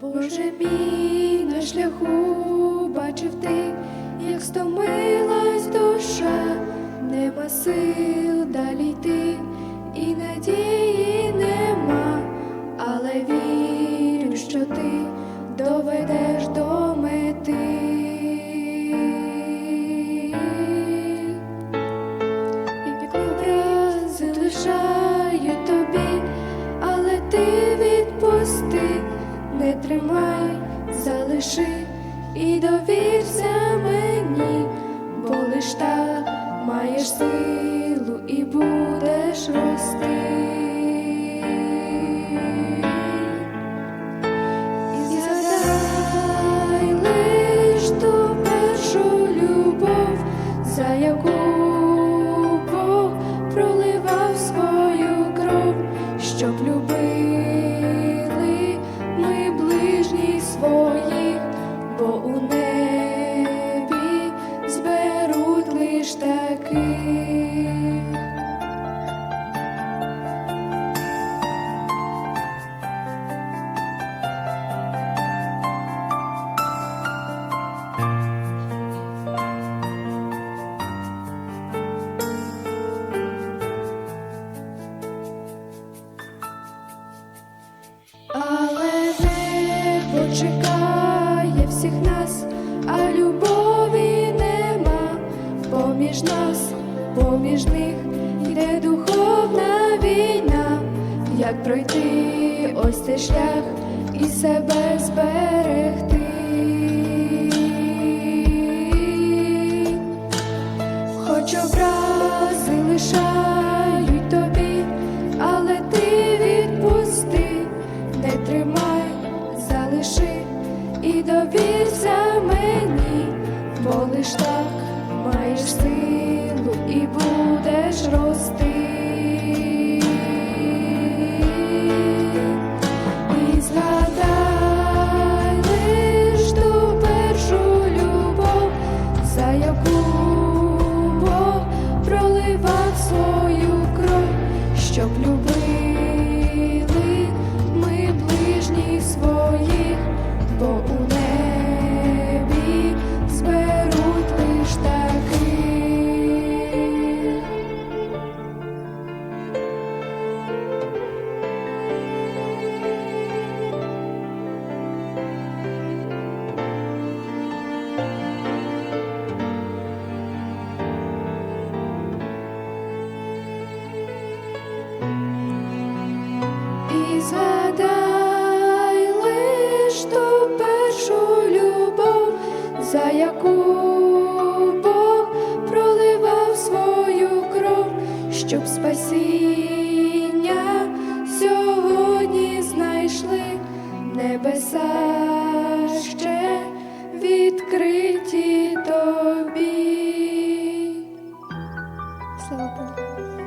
Боже мій на шляху бачив ти, як стомилась до. Тримай, залиши і довірся мені, бо лиш так маєш силу і будеш рости. За яку Бог проливав свою кров, щоб любили Але не почекає всіх нас, а любові нема поміж нас, поміж них йде духовна війна, як пройти ось цей шлях і себе зберегти. за яку Бог проливав свою кров, щоб спасіння сьогодні знайшли небеса ще відкриті тобі. Слава Богу.